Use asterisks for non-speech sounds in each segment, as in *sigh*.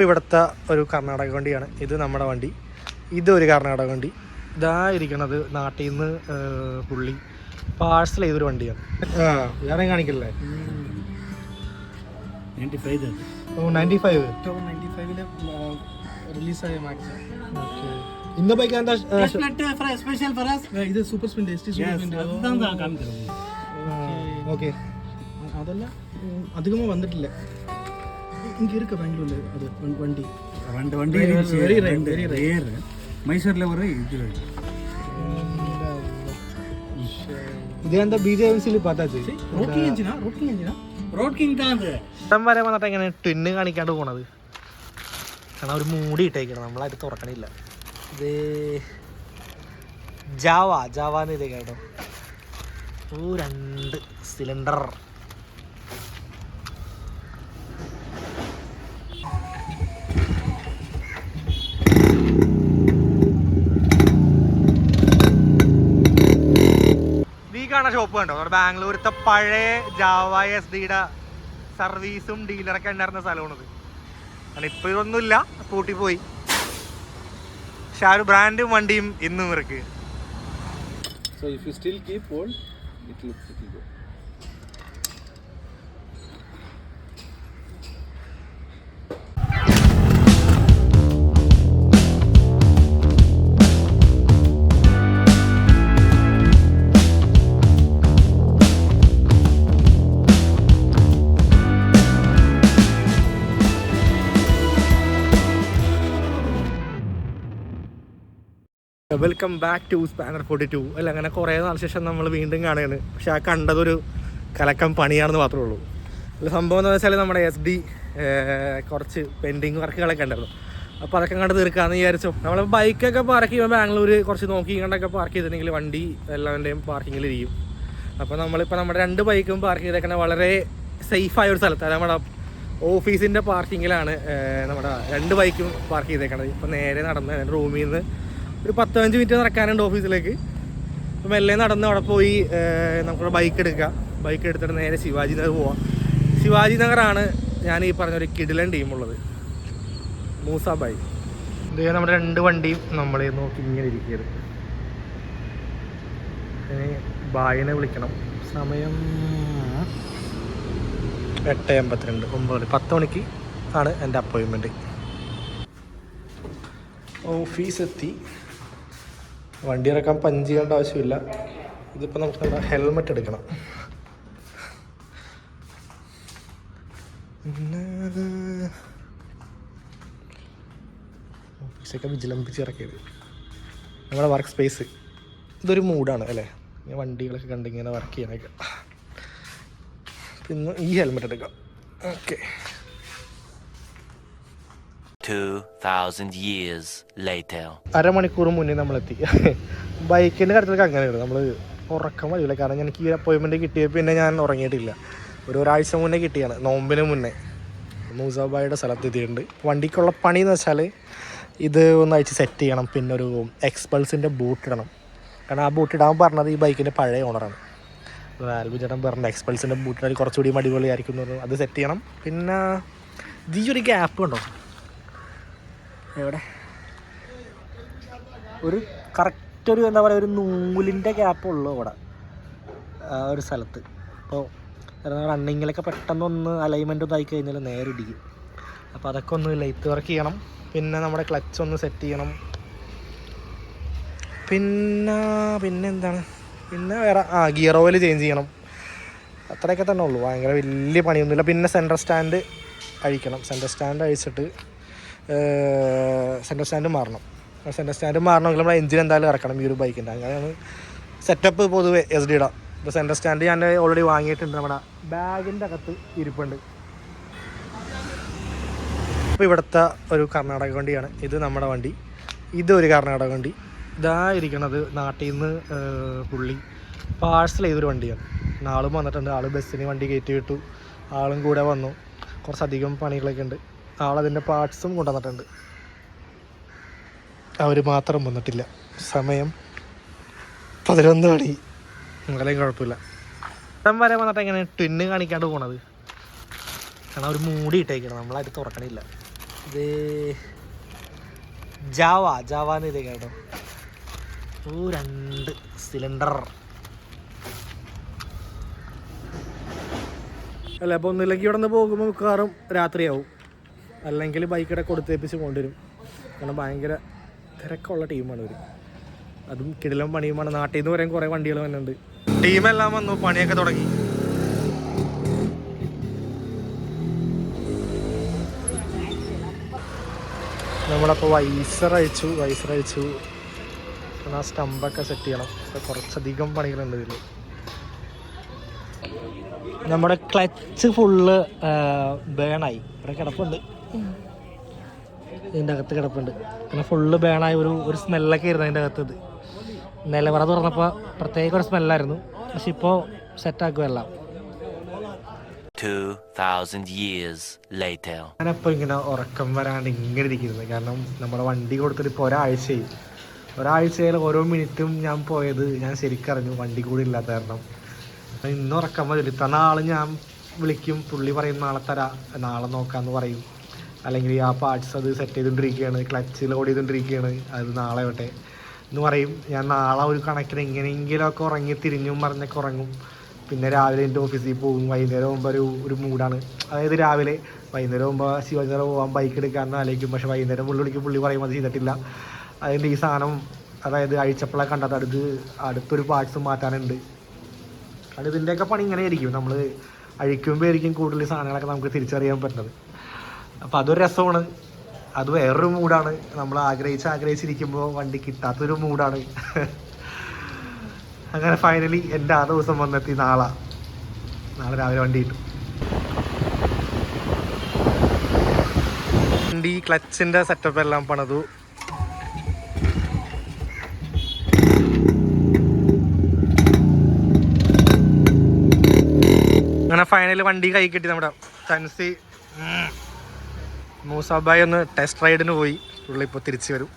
അപ്പോൾ ഇവിടുത്തെ ഒരു കർണാടക വണ്ടിയാണ്. ഇത് നമ്മുടെ വണ്ടി. ഇത് ഒരു കർണാടക വണ്ടി. ഇതാ ഇരിക്കണത് നാട്ടിൽ നിന്ന് പുള്ളി പാഴ്സൽ ചെയ്തൊരു വണ്ടിയാണ്. ആ വേറെ കാണിക്കല്ലേ? അധികമോ റിലീസായ ഇന്ന ബൈക്ക് എന്താ സ്പെഷ്യൽ ഫോർ അസ് ഇത് super spin S T super spin okay. അതല്ല ഉം, വന്നിട്ടില്ല. இங்க இருக்க பெங்களூர்ல அது வண்டி- வண்டி ரெண்டு வண்டி Very- இருந்துச்சு. very rare, ரெண்டு very rare. rare. மைசூர்ல ஒரு இது ഇത് എന്താ ബി ജെ എം സിയിൽ പാത്താച്ച് ரோக்கிங் இன்ஜினா ரோக்கிங் இன்ஜினா ரோட் கிங் தான் அது ഇഷ്ടം വരെ വന്നിട്ട് എങ്ങനെ ട്വിന്ന് കാണിക്കാണ്ട് പോണത് കാരണം ഒരു മൂടി ഇട്ടേക്കണം നമ്മളായിട്ട് തുറക്കണില്ല ഇത് ജാവ ജാവാന്ന് ഇതേ കേട്ടോ ഓ രണ്ട് സിലിണ്ടർ കാണുന്ന ഷോപ്പ് കണ്ടോ? നമ്മുടെ ബാംഗ്ലൂരത്തെ പഴയ ജാവ എസ് ഡിയുടെ സർവീസും ഡീലറൊക്കെ ഉണ്ടായിരുന്ന സ്ഥലമാണിത് കാരണം ഇപ്പൊ ഇതൊന്നുമില്ല. പൂട്ടിപ്പോയി പക്ഷെ ആ ഒരു ബ്രാൻഡും വണ്ടിയും ഇന്നും ഇറക്കുക so if you still keep all it looks it will welcome back to spanner forty two അല്ല അങ്ങനെ കുറേ നാൾ ശേഷം നമ്മൾ വീണ്ടും കാണുകയാണ്. പക്ഷെ ആ കണ്ടതൊരു കലക്കം പണിയാണെന്ന് മാത്രമേ ഉള്ളൂ. അല്ല സംഭവം എന്താ വെച്ചാൽ നമ്മുടെ എസ് ഡി കുറച്ച് പെൻഡിങ് വർക്കുകളൊക്കെ ഉണ്ടായിരുന്നു. അപ്പോൾ അതൊക്കെ കണ്ട് തീർക്കാമെന്ന് വിചാരിച്ചു. നമ്മൾ ബൈക്കൊക്കെ പാർക്ക് ചെയ്യുമ്പോൾ ബാംഗ്ലൂർ കുറച്ച് നോക്കി കണ്ടൊക്കെ പാർക്ക് ചെയ്തിട്ടുണ്ടെങ്കിൽ വണ്ടി എല്ലാവരുടെയും പാർക്കിങ്ങിൽ ഇരിക്കും. അപ്പോൾ നമ്മളിപ്പോൾ നമ്മുടെ രണ്ട് ബൈക്കും പാർക്ക് ചെയ്തേക്കണ വളരെ സേഫായ ഒരു സ്ഥലത്താണ് നമ്മുടെ ഓഫീസിന്റെ പാർക്കിങ്ങിലാണ് നമ്മുടെ രണ്ട് ബൈക്കും പാർക്ക് ചെയ്തേക്കണത്. ഇപ്പോൾ നേരെ നടന്ന് റൂമിൽ നിന്ന് ഒരു പത്ത് പതിനഞ്ച് മിനിറ്റ് നടക്കാനുണ്ട് ഓഫീസിലേക്ക് അപ്പം മെല്ലെ നടന്ന് അവിടെ പോയി നമുക്കൊരു ബൈക്ക് എടുക്കാം. ബൈക്ക് എടുത്തിട്ട് നേരെ ശിവാജി നഗർ പോവാം. ശിവാജി നഗറാണ് ഞാൻ ഈ പറഞ്ഞ ഒരു കിടിലൻ ടീമുള്ളത് മൂസ ബൈ ഇത് നമ്മുടെ രണ്ട് വണ്ടിയും നമ്മളെ നോക്കി ഇങ്ങനെ ഇരിക്കരുത് ബായിനെ വിളിക്കണം. സമയം എട്ട് എൺപത്തിരണ്ട് ഒമ്പത് പത്ത് മണിക്ക് ആണ് എന്റെ അപ്പോയിൻമെന്റ് ഓഫീസ് എത്തി. വണ്ടി ഇറക്കാൻ പഞ്ച് ചെയ്യേണ്ട ആവശ്യമില്ല. ഇതിപ്പോൾ നമുക്ക് ഹെൽമെറ്റ് എടുക്കണം. ഓഫീസൊക്കെ വിജിലംബിച്ച് ഇറക്കിയത്. നമ്മുടെ വർക്ക് സ്പേസ് ഇതൊരു മൂഡാണ് അല്ലേ? ഇങ്ങനെ വണ്ടികളൊക്കെ കണ്ടിങ്ങനെ വർക്ക് ചെയ്യാനൊക്കെ പിന്നെ ഈ ഹെൽമെറ്റ് എടുക്കാം. Okay 2,000 years later. അരമണിക്കൂർ മുന്നേ നമ്മളെത്തി. *laughs* ബൈക്കിന്റെ കാര്യത്തിലൊക്കെ അങ്ങനെയാണ്. നമ്മൾ ഉറക്കം വരില്ല. കാരണം എനിക്ക് ഈ അപ്പോയിൻമെന്റ് കിട്ടിയ പിന്നെ ഞാൻ ഉറങ്ങിയിട്ടില്ല. ഒരു ഒരാഴ്ച മുന്നേ കിട്ടിയാണ്. നോമ്പിന് മുന്നേ. മൂസാബായുടെ ഇതിണ്ട് വണ്ടിക്കുള്ള പണി എന്ന് വെച്ചാൽ ഇത് ഒന്ന് അയച്ച് സെറ്റ് ചെയ്യണം. പിന്നെ ഒരു എക്സ്പൾസിന്റെ ബൂട്ട് ഇടണം. കാരണം ആ ബൂട്ട് ഇടാൻ പറഞ്ഞത് ഈ ബൈക്കിന്റെ പഴയ ഓണറാണ് ആൽബി ചേട്ടൻ പറഞ്ഞ എക്സ്പൾസിന്റെ ബൂട്ട് ഇടാൻ കുറച്ചുകൂടി അടിപൊളിയായിരിക്കും അത് സെറ്റ് ചെയ്യണം. പിന്നെ ഈ ഒരു ഗ്യാപ്പ് ഉണ്ടോ? എവിടെ? ഒരു കറക്റ്റ് ഒരു എന്താ പറയുക ഒരു നൂലിന്റെ ഗ്യാപ്പ് ഉള്ളു അവിടെ ആ ഒരു സ്ഥലത്ത്. അപ്പോൾ റണ്ണിങ്ങിലൊക്കെ പെട്ടെന്ന് ഒന്ന് അലൈൻമെന്റ് ഒന്ന് കഴിഞ്ഞാൽ നേരെ ഇടിക്കും. അപ്പോൾ അതൊക്കെ ഒന്ന് ലൈറ്റ് വർക്ക് ചെയ്യണം. പിന്നെ നമ്മുടെ ക്ലച്ച് ഒന്ന് സെറ്റ് ചെയ്യണം. പിന്നെ പിന്നെ എന്താണ്? പിന്നെ വേറെ ആ ഗിയർ ഓയിൽ ചേഞ്ച് ചെയ്യണം. അത്രയൊക്കെ തന്നെ ഉള്ളൂ. ഭയങ്കര വലിയ പണിയൊന്നുമില്ല. പിന്നെ സെന്റർ സ്റ്റാൻഡ് അഴിക്കണം. സെന്റർ സ്റ്റാൻഡ് അഴിച്ചിട്ട് സെന്റർ സ്റ്റാൻഡ് മാറണം. സെന്റർ സ്റ്റാൻഡ് മാറണമെങ്കിൽ നമ്മുടെ എഞ്ചിൻ എന്തായാലും ഇറക്കണം ഈ ഒരു ബൈക്കിന്റെ അങ്ങനെയാണ് സെറ്റപ്പ് പൊതുവെ എസ് ഡിയുടെ ഇപ്പോൾ സെന്റർ സ്റ്റാൻഡ് ഞാൻ ഓൾറെഡി വാങ്ങിയിട്ടുണ്ട്. നമ്മുടെ ബാഗിന്റെ അകത്ത് ഇരിപ്പുണ്ട്. ഇപ്പോൾ ഇവിടുത്തെ ഒരു കർണാടക വണ്ടിയാണ്. ഇത് നമ്മുടെ വണ്ടി. ഇത് ഒരു കർണാടക വണ്ടി. ഇതാ ഇരിക്കണത് നാട്ടിൽ നിന്ന് പുള്ളി പാഴ്സൽ ചെയ്തൊരു വണ്ടിയാണ്. ആളും വന്നിട്ടുണ്ട്. ആൾ ബസ്സിന് വണ്ടി കയറ്റി വിട്ടു. ആളും കൂടെ വന്നു. കുറച്ചധികം പണികളൊക്കെ ഉണ്ട്. ആളതിന്റെ പാർട്സും കൊണ്ടുവന്നിട്ടുണ്ട്. അവർ മാത്രം വന്നിട്ടില്ല. സമയം പതിനൊന്ന് മണി. എന്നാലും കുഴപ്പമില്ല. ഇടം വരെ വന്നിട്ട് എങ്ങനെ ട്വിന്ന് കാണിക്കാണ്ട് പോണത്? കാരണം അവർ മൂടി ഇട്ടേക്കണം. നമ്മളായിട്ട് തുറക്കണില്ല. ഇത് ജാവ ജാവ ഇതേ കേട്ടോ. ഓ രണ്ട് സിലിണ്ടർ അല്ല അപ്പോൾ ഒന്നില്ലെങ്കിൽ ഇവിടെ നിന്ന് പോകുമ്പോൾ മിക്കവാറും രാത്രിയാവും. അല്ലെങ്കിൽ ബൈക്കിടെ കൊടുത്തേപ്പിച്ച് കൊണ്ടുവരും. കാരണം ഭയങ്കര തിരക്കുള്ള ടീമാണ് ഇവർ അതും കിടിലം പണിയുമാണ്. നാട്ടിൽ നിന്ന് പറയാൻ കുറേ വണ്ടികൾ വന്നിട്ടുണ്ട്. ടീമെല്ലാം വന്നു. പണിയൊക്കെ തുടങ്ങി. നമ്മളപ്പോൾ വൈസർ അയച്ചു വൈസർ അയച്ചു ആ സ്റ്റമ്പൊക്കെ സെറ്റ് ചെയ്യണം. അപ്പോൾ കുറച്ചധികം പണികളുണ്ട് ഇതിൽ നമ്മുടെ ക്ലച്ച് ഫുള്ള് ബേണായി ഇവിടെ കിടപ്പുണ്ട്. ഇതിന്റെ അകത്ത് കിടപ്പുണ്ട്. പിന്നെ ഫുള്ള് ബേണായ ഒരു ഒരു സ്മെല്ലൊക്കെ ആയിരുന്നു അതിന്റെ അകത്ത് ഇത്. നിലവറ തുറന്നപ്പോൾ പ്രത്യേക ഒരു സ്മെല്ലായിരുന്നു പക്ഷെ ഇപ്പോൾ സെറ്റാക്കുമെല്ലാം 2,000 years later. ഞാനപ്പോൾ ഇങ്ങനെ ഉറക്കം വരാണ്ട് ഇങ്ങനെ ഇരിക്കുന്നത്. കാരണം നമ്മുടെ വണ്ടി കൊടുത്തിട്ട് ഇപ്പോൾ ഒരാഴ്ചയായി. ഒരാഴ്ചയിൽ ഓരോ മിനിറ്റും ഞാൻ പോയത് ഞാൻ ശരിക്കറിഞ്ഞു വണ്ടി കൂടി ഇല്ലാത്ത കാരണം. അപ്പൊ ഇന്ന് ഉറക്കം വരില്ല തന്ന നാളെ ഞാൻ വിളിക്കും പുള്ളി പറയും നാളെ തരാ നാളെ നോക്കാന്ന് പറയും. അല്ലെങ്കിൽ ആ പാർട്സ് അത് സെറ്റ് ചെയ്തുകൊണ്ടിരിക്കുകയാണ് ക്ലച്ച് ലോഡ് ചെയ്തുകൊണ്ടിരിക്കുകയാണ് അത് നാളെ വട്ടെ എന്ന് പറയും ഞാൻ നാളെ ഒരു കണക്കിന് എങ്ങനെയെങ്കിലുമൊക്കെ ഉറങ്ങി തിരിഞ്ഞും മറിഞ്ഞൊക്കെ ഉറങ്ങും. പിന്നെ രാവിലെ എന്റെ ഓഫീസിൽ പോകും വൈകുന്നേരം ആകുമ്പോൾ ഒരു ഒരു മൂഡാണ്. അതായത് രാവിലെ വൈകുന്നേരം ആകുമ്പോൾ ശിവചന്ദ്ര പോകാൻ ബൈക്ക് എടുക്കാമെന്ന് ആലോചിക്കും പക്ഷേ വൈകുന്നേരം പുള്ളി വിളിക്കും പുള്ളി പറയും അത് ചെയ്തിട്ടില്ല. അതിന്റെ ഈ സാധനം അതായത് അഴിച്ചപ്പോഴെ കണ്ടത് അടുത്ത് അടുത്തൊരു പാർട്സ് മാറ്റാനുണ്ട്. അത് ഇതിന്റെയൊക്കെ പണി ഇങ്ങനെ ആയിരിക്കും നമ്മൾ അഴിക്കുമ്പോൾ ആയിരിക്കും കൂടുതൽ സാധനങ്ങളൊക്കെ നമുക്ക് തിരിച്ചറിയാൻ പറ്റുന്നത്. അപ്പോൾ അതൊരു രസമാണ്. അത് വേറൊരു മൂഡാണ്. നമ്മൾ ആഗ്രഹിച്ച് ആഗ്രഹിച്ചിരിക്കുമ്പോൾ വണ്ടി കിട്ടാത്തൊരു മൂഡാണ്. *laughs* അങ്ങനെ ഫൈനലി എന്റെ ആ ദിവസം വന്നെത്തി നാളെ. നാളെ രാവിലെ വണ്ടി കിട്ടും. വണ്ടി ക്ലച്ചിന്റെ സെറ്റപ്പ് എല്ലാം പണിതു. അങ്ങനെ ഫൈനലി വണ്ടി കൈ കിട്ടി നമ്മുടെ. തൻസി. മൂസാബായി ഒന്ന് ടെസ്റ്റ് റൈഡിന് പോയി. പുള്ളി ഇപ്പോൾ തിരിച്ചു വരും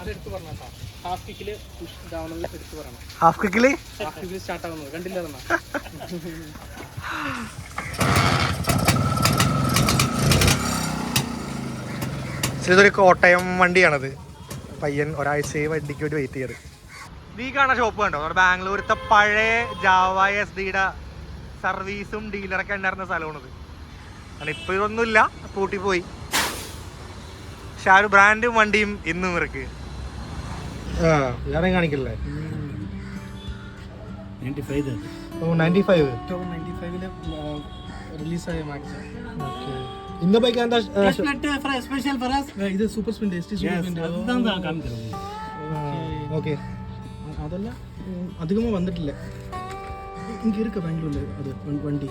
അതെടുത്ത് പറഞ്ഞാ ഹാഫ് കിക്കിൽ പുഷ് ഡൗൺ എടുത്ത് പറയണം ഹാഫ് കിക്കിൽ ഹാഫ് കിക്കിൽ സ്റ്റാർട്ട് ആകുന്നത് കണ്ടില്ല ഇതൊരു കോട്ടയം വണ്ടിയാണത്. പയ്യൻ ഒരാഴ്ചയെ വണ്ടിക്ക് വേണ്ടി വെയിറ്റ് ചെയ്ത് നീ കാണാൻ ഷോപ്പ് കണ്ടോ? നമ്മുടെ ബാംഗ്ലൂരത്തെ പഴയ ജാവ എസ് ഡിയുടെ സർവീസും ഡീലറൊക്കെ ഉണ്ടായിരുന്ന സ്ഥലമാണിത്. കാരണം ഇപ്പൊ ഇതൊന്നുമില്ല. പൂട്ടിപ്പോയി പക്ഷെ ആ ഒരു ബ്രാൻഡും വണ്ടിയും ഇന്നും ഇറക്കുക കാണിക്കില്ലേ? Ninety five ninety five thousand ninety ఫైవ్లో రిలీజ్ అయ్యే మ్యాగజైన్ ఓకే இந்த பைக் அந்த ஸ்பெஷல் ஃபார் அஸ் இது சூப்பர் ஸ்பிண்ட் எஸ்டி சூப்பர் ஸ்பிண்ட் அதுதான் நான் காமிக்கிறேன் ஓகே அதெல்லாம் அதிகமாக வந்துட்டல இங்கே இருக்கு பெங்களூரில் அது வண்டி.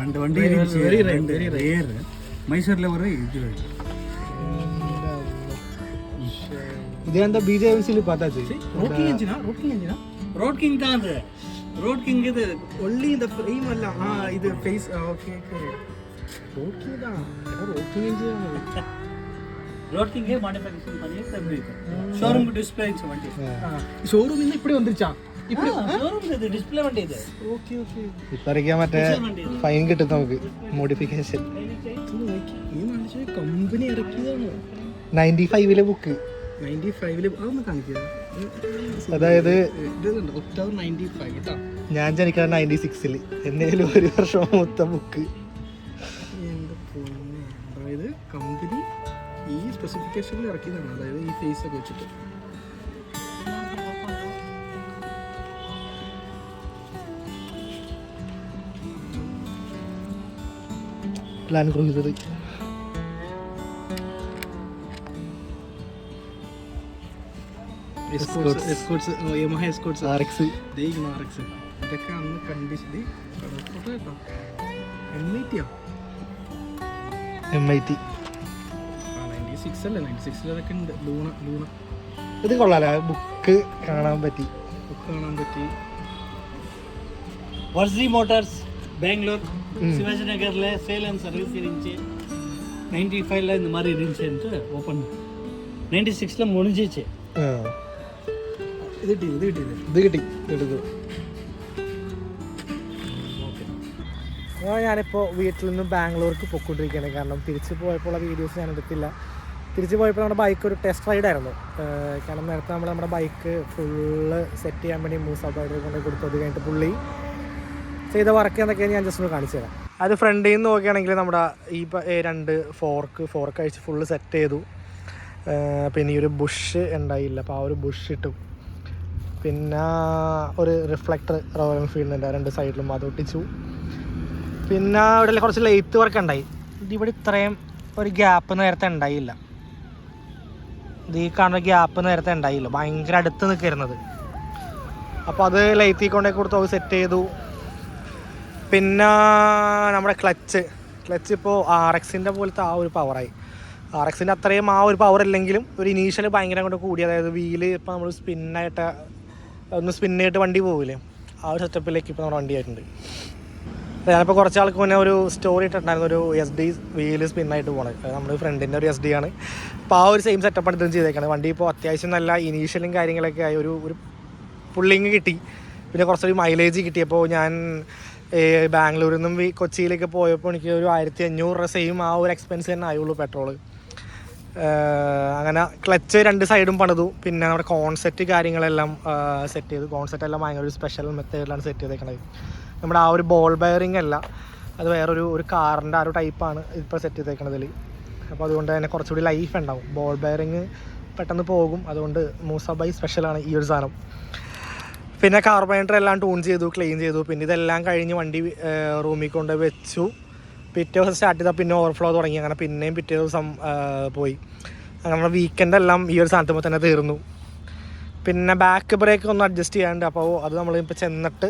ரெண்டு வண்டி வெரி ரெண்டு வெரி ரேர் மைசூரில் ஒரு இது. இதே அந்த பிஜேஎம்சியில் பார்த்தாச்சு. ரோட்கிங் இன்ஜினா ரோட்கிங் இன்ஜினா ரோட்கிங் தான் அது. റോഡ് കിങ് ഇത് ഒള്ളി ദ ഫ്രെയിം അല്ല. ആ ഇത് face okay okay road king ഇതാ. റോഡ് കിങ് എഞ്ചിനാണ് റോഡ് കിങ് ഹേ ಮಾಡಿ ತಂದಿತ್ತು ಶೋರೂಮ್ ಡಿಸ್ಪ್ಲೇ ಇಂಚ ವಂಡಿ ഷോറൂമിൽ നിന്ന് ഷോറൂം ഇന്ന് ഇപ്പോ ಶೋರೂಮ್ ಇದೆ ಡಿಸ್ಪ್ಲೇ ವಂಡಿ ಇದೆ ഓക്കെ ഓക്കെ ഇപ്പറിക്കാൻ മറ്റേ ഫൈൻ കിട്ടും നമുക്ക്. മോഡിഫിക്കേഷൻ ഈ മനുഷ്യ കമ്പനി ഇറക്കിയതാണ്. നയന്റി ഫൈവിലെ ബുക്ക് നയന്റി ഫൈവിലെ അതൊന്ന് അതായത് ഞാൻ ജനിക്കാൻ നയന്റി സിക്സിൽ എന്നേലും ഒരു വർഷം മൊത്തം ബുക്ക്. അതായത് കമ്പനി ഈ സ്പെസിഫിക്കേഷനിൽ ഇറക്കിയതാണ്. അതായത് ഈ ഫേസ് ഒക്കെ വെച്ചിട്ട് പ്ലാൻ ക്രൂസർ ഇതൊക്കെ അന്ന് കണ്ടിച്ചത് എം ഐ ടിയാ എം ഐ ടി ഇത് കൊള്ളാല ബുക്ക് കാണാൻ പറ്റി ബുക്ക് കാണാൻ പറ്റി വർസി മോട്ടോർസ് ബാംഗ്ലൂർ சிவாஜி நகரில் சேல் அண்ட் சர்வீஸ் இருந்துச்சு நைன்டி ஃபைவ்ல இந்த மாதிரி இருந்துச்சுன்ட்டு ஓப்பன் நைன்டி சிக்ஸில் முடிஞ்சிச்சு ഇത് കിട്ടി ഇത് കിട്ടി എടുത്തു ഞാനിപ്പോൾ വീട്ടിൽ നിന്ന് ബാംഗ്ലൂർക്ക് പൊയ്ക്കൊണ്ടിരിക്കുകയാണ്. കാരണം തിരിച്ച് പോയപ്പോൾ വീഡിയോസ് ഞാൻ എടുത്തില്ല. തിരിച്ച് പോയപ്പോൾ നമ്മുടെ ബൈക്ക് ഒരു ടെസ്റ്റ് റൈഡായിരുന്നു കാരണം നേരത്തെ നമ്മൾ നമ്മുടെ ബൈക്ക് ഫുള്ള് സെറ്റ് ചെയ്യാൻ വേണ്ടി മൂസ് അബൈഡർ കൊണ്ട് കൊടുത്തു. അത് കഴിഞ്ഞിട്ട് പുള്ളി ചെയ്ത വർക്ക് എന്തൊക്കെയാണ് ഞാൻ ജസ്റ്റ് ഒന്ന് കാണിച്ചു തരാം. അത് ഫ്രണ്ടിൽ നിന്ന് നോക്കുകയാണെങ്കിൽ നമ്മുടെ ഈ രണ്ട് ഫോർക്ക് ഫോർക്ക് അഴിച്ച് ഫുള്ള് സെറ്റ് ചെയ്തു. പിന്നെ ഈ ഒരു ബുഷ് ഉണ്ടായില്ല. അപ്പോൾ ആ ഒരു ബുഷ് ഇട്ടു. പിന്നെ ഒരു റിഫ്ലക്ടർ റോയൽ എൻഫീൽഡിന്റെ രണ്ട് സൈഡിലും അത് ഒട്ടിച്ചു. പിന്നെ ഇവിടെ കുറച്ച് ലെയ്ത്ത് വർക്ക് ഉണ്ടായി. ഇതിവിടെ ഇത്രയും ഒരു ഗ്യാപ്പ് നേരത്തെ ഉണ്ടായില്ല. ഇത് ഈ കാണുന്ന ഗ്യാപ്പ് നേരത്തെ ഉണ്ടായില്ല. ഭയങ്കര അടുത്ത് നിൽക്കരുന്നത് അപ്പോൾ അത് ലൈത്തി കൊണ്ടേ കൊടുത്തു അത് സെറ്റ് ചെയ്തു. പിന്നെ നമ്മുടെ ക്ലച്ച് ക്ലച്ച് ഇപ്പോൾ ആർ എക്സിന്റെ പോലത്തെ ആ ഒരു പവറായി ആർ എക്സിന്റെ അത്രയും ആ ഒരു പവർ ഇല്ലെങ്കിലും ഒരു ഇനീഷ്യൽ ഭയങ്കര കൊണ്ട് കൂടി. അതായത് വീൽ ഇപ്പോൾ നമ്മൾ സ്പിന്നായിട്ട് ഒന്ന് സ്പിന്നായിട്ട് വണ്ടി പോകില്ലേ ആ ഒരു സെറ്റപ്പിലേക്ക് ഇപ്പോൾ നമ്മുടെ വണ്ടി ആയിട്ടുണ്ട്. ഞാനിപ്പോൾ കുറച്ച് ആൾക്ക് മുന്നേ ഒരു സ്റ്റോറി ഇട്ടിട്ടുണ്ടായിരുന്നു. ഒരു എസ് ഡി വീൽ സ്പിന്നായിട്ട് പോകണത് നമ്മുടെ ഫ്രണ്ടിന്റെ ഒരു എസ് ഡി ആണ്. അപ്പോൾ ആ ഒരു സെയിം സെറ്റപ്പാണ് ഇതും ചെയ്തേക്കുന്നത് വണ്ടി ഇപ്പോൾ അത്യാവശ്യം നല്ല ഇനീഷ്യലും കാര്യങ്ങളൊക്കെ ആയി. ഒരു ഒരു പുള്ളിങ് കിട്ടി. പിന്നെ കുറച്ചൊരു മൈലേജ് കിട്ടിയപ്പോൾ ഞാൻ ബാംഗ്ലൂരിൽ നിന്നും കൊച്ചിയിലേക്ക് പോയപ്പോൾ എനിക്ക് ഒരു ആയിരത്തി അഞ്ഞൂറ് രൂപ സെയിം ആ ഒരു എക്സ്പെൻസ് തന്നെ ആയുള്ളൂ പെട്രോൾ അങ്ങനെ ക്ലച്ച് രണ്ട് സൈഡും പണിതു. പിന്നെ നമ്മുടെ കോൺസെറ്റ് കാര്യങ്ങളെല്ലാം സെറ്റ് ചെയ്തു. കോൺസെറ്റ് എല്ലാം ഭയങ്കര ഒരു സ്പെഷ്യൽ മെത്തേഡിലാണ് സെറ്റ് ചെയ്തേക്കണത്. നമ്മുടെ ആ ഒരു ബോൾ ബെയറിംഗ് അല്ല അത് വേറൊരു ഒരു കാറിന്റെ ആ ഒരു ടൈപ്പാണ് ഇപ്പോൾ സെറ്റ് ചെയ്തേക്കണതിൽ അപ്പോൾ അതുകൊണ്ട് തന്നെ കുറച്ചുകൂടി ലൈഫ് ഉണ്ടാവും. ബോൾ ബെയറിങ് പെട്ടെന്ന് പോകും. അതുകൊണ്ട് മൂസബൈ സ്പെഷ്യലാണ് ഈ ഒരു സാധനം. പിന്നെ കാർബൈൻഡർ എല്ലാം ട്യൂൺ ചെയ്തു ക്ലീൻ ചെയ്തു. പിന്നെ ഇതെല്ലാം കഴിഞ്ഞ് വണ്ടി റൂമിൽ കൊണ്ട് വെച്ചു. പിറ്റേ ദിവസം സ്റ്റാർട്ട് ചെയ്താൽ പിന്നെ ഓവർഫ്ലോ തുടങ്ങി. അങ്ങനെ പിന്നെയും പിറ്റേ ദിവസം പോയി. അങ്ങനെ നമ്മുടെ വീക്കെൻഡ് എല്ലാം ഈ ഒരു സാധനത്തുമ്പോൾ തന്നെ തീർന്നു. പിന്നെ ബാക്ക് ബ്രേക്ക് ഒന്ന് അഡ്ജസ്റ്റ് ചെയ്യാണ്ട് അപ്പോൾ അത് നമ്മൾ ഇപ്പോൾ ചെന്നിട്ട്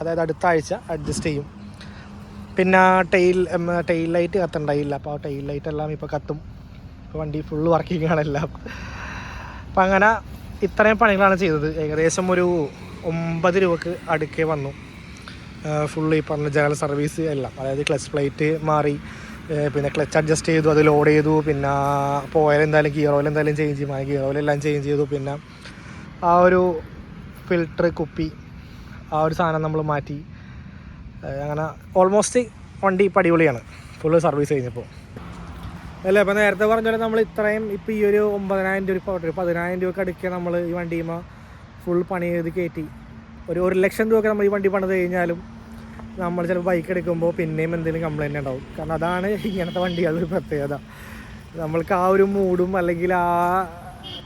അതായത് അടുത്ത ആഴ്ച അഡ്ജസ്റ്റ് ചെയ്യും. പിന്നെ ടെയിൽ ടെയിൽ ലൈറ്റ് കത്തണ്ടായില്ല. അപ്പോൾ ടെയിൽ ലൈറ്റ് എല്ലാം ഇപ്പോൾ കത്തും. വണ്ടി ഫുള്ള് വർക്കിംഗ് ആണ് എല്ലാം. അപ്പം അങ്ങനെ ഇത്രയും പണികളാണ് ചെയ്തത്. ഏകദേശം ഒരു ഒമ്പത് രൂപക്ക് അടുക്കേ വന്നു. ഫുള്ള് ഈ പറഞ്ഞ ജനറൽ സർവീസ് എല്ലാം. അതായത് ക്ലച്ച് പ്ലേറ്റ് മാറി പിന്നെ ക്ലച്ച് അഡ്ജസ്റ്റ് ചെയ്തു അത് ലോഡ് ചെയ്തു പിന്നെ ഓയിൽ എന്തായാലും ഗിയർ ഓയിൽ എന്തായാലും ചേഞ്ച് ചെയ്യും. ഗിയർ ഓയിൽ എല്ലാം ചേഞ്ച് ചെയ്തു പിന്നെ ആ ഒരു ഫിൽട്ടർ കുപ്പി ആ ഒരു സാധനം നമ്മൾ മാറ്റി. അങ്ങനെ ഓൾമോസ്റ്റ് വണ്ടി ഇപ്പം അടിപൊളിയാണ് ഫുള്ള് സർവീസ് കഴിഞ്ഞപ്പോൾ അല്ല അപ്പോൾ നേരത്തെ പറഞ്ഞ പോലെ നമ്മൾ ഇത്രയും ഇപ്പോൾ ഈ ഒരു ഒമ്പതിനായിരം രൂപ പതിനായിരം രൂപ അടുക്കുക നമ്മൾ ഈ വണ്ടിയുമ്പോൾ ഫുൾ പണി ചെയ്ത് കയറ്റി ഒരു ഒരു ലക്ഷം രൂപ നമ്മൾ ഈ വണ്ടി പണിത് കഴിഞ്ഞാലും നമ്മൾ ചിലപ്പോൾ ബൈക്ക് എടുക്കുമ്പോൾ പിന്നെയും എന്തെങ്കിലും കംപ്ലൈന്റ് ഉണ്ടാവും. കാരണം അതാണ് ഇങ്ങനത്തെ വണ്ടികളുടെ അതൊരു പ്രത്യേകത. നമ്മൾക്ക് ആ ഒരു മൂഡും അല്ലെങ്കിൽ ആ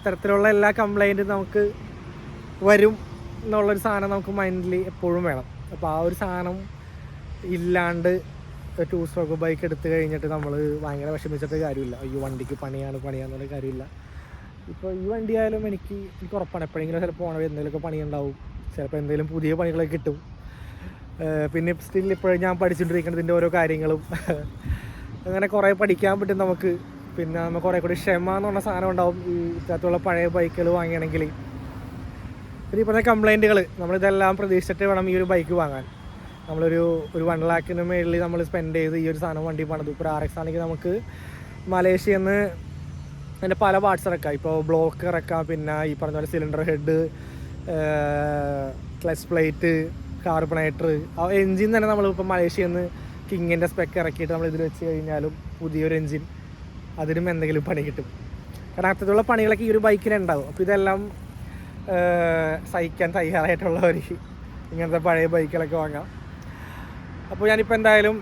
തരത്തിലുള്ള എല്ലാ കംപ്ലൈന്റും നമുക്ക് വരും എന്നുള്ളൊരു സാധനം നമുക്ക് മൈൻഡിൽ എപ്പോഴും വേണം. അപ്പോൾ ആ ഒരു സാധനം ഇല്ലാണ്ട് ടൂ സ്ട്രോക്ക് ബൈക്ക് എടുത്തു കഴിഞ്ഞിട്ട് നമ്മൾ ഭയങ്കര വിഷമിച്ചിട്ട് കാര്യമില്ല. ഈ വണ്ടിക്ക് പണിയാണ് പണിയാന്നുള്ള കാര്യമില്ല. ഇപ്പോൾ ഈ വണ്ടിയായാലും എനിക്ക് എനിക്ക് ഉറപ്പാണ്. എപ്പോഴെങ്കിലും ചിലപ്പോൾ പോകണമെങ്കിൽ എന്തെങ്കിലുമൊക്കെ പണി ഉണ്ടാവും ചിലപ്പോൾ എന്തെങ്കിലും പുതിയ പണികളൊക്കെ കിട്ടും. പിന്നെ സ്റ്റിൽ ഇപ്പോഴും ഞാൻ പഠിച്ചുകൊണ്ടിരിക്കുന്നതിന്റെ ഓരോ കാര്യങ്ങളും. അങ്ങനെ കുറേ പഠിക്കാൻ പറ്റും നമുക്ക്. പിന്നെ നമുക്ക് കുറേ കൂടി ക്ഷമ എന്ന് പറഞ്ഞ സാധനം ഉണ്ടാവും. ഈ ഇത്തരത്തിലുള്ള പഴയ ബൈക്കുകൾ വാങ്ങുകയാണെങ്കിൽ. പിന്നെ ഈ പറഞ്ഞ കംപ്ലൈന്റുകൾ നമ്മളിതെല്ലാം പ്രതീക്ഷിച്ചിട്ട് വേണം ഈ ഒരു ബൈക്ക് വാങ്ങാൻ. നമ്മളൊരു ഒരു വൺ ലാക്കിന് മേളിൽ നമ്മൾ സ്പെൻഡ് ചെയ്ത് ഈ ഒരു സാധനം വണ്ടി പണിത്. ഇപ്പോൾ ആർ എക്സ് ആണെങ്കിൽ നമുക്ക് മലേഷ്യയിൽ നിന്ന് അതിന്റെ പല പാർട്സ് ഇറക്കാം. ഇപ്പോൾ ബ്ലോക്ക് ഇറക്കാം. പിന്നെ ഈ പറഞ്ഞ പോലെ cylinder head clutch plate carburettor engine തന്നെ നമ്മളിപ്പോൾ മലേഷ്യയിൽ നിന്ന് കിങ്ങിന്റെ സ്പെക്ക് ഇറക്കിയിട്ട് നമ്മൾ ഇതിൽ വെച്ച് കഴിഞ്ഞാലും പുതിയൊരു എൻജിൻ അതിനും എന്തെങ്കിലും പണി കിട്ടും. കാരണം അത്തരത്തിലുള്ള പണികളൊക്കെ ഈ ഒരു ബൈക്കിന് ഉണ്ടാവും. അപ്പോൾ ഇതെല്ലാം സഹിക്കാൻ തയ്യാറായിട്ടുള്ളവർ ഇങ്ങനത്തെ പഴയ ബൈക്കുകളൊക്കെ വാങ്ങാം. അപ്പോൾ ഞാനിപ്പോൾ എന്തായാലും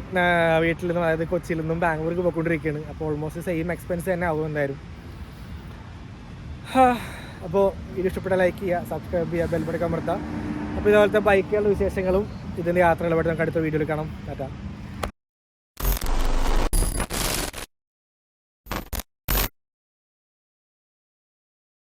വീട്ടിൽ നിന്നും അതായത് കൊച്ചിയിൽ നിന്നും ബാംഗ്ലൂർക്ക് പോയിക്കൊണ്ടിരിക്കുകയാണ് അപ്പോൾ ഓൾമോസ്റ്റ് സെയിം എക്സ്പെൻസ് തന്നെ ആവും എന്തായാലും. അപ്പോൾ ഇത് ഇഷ്ടപ്പെട്ട ലൈക്ക് ചെയ്യുക സബ്സ്ക്രൈബ് ചെയ്യുക ബെൽബട്ടൊക്കെ അമർത്താം അപ്പോൾ ഇതുപോലത്തെ ബൈക്കുകളുടെ വിശേഷങ്ങളും ഇതിന്റെ യാത്രകളുമായിട്ട് നമുക്ക് അടുത്ത വീഡിയോയിൽ കാണാം. ടാറ്റാ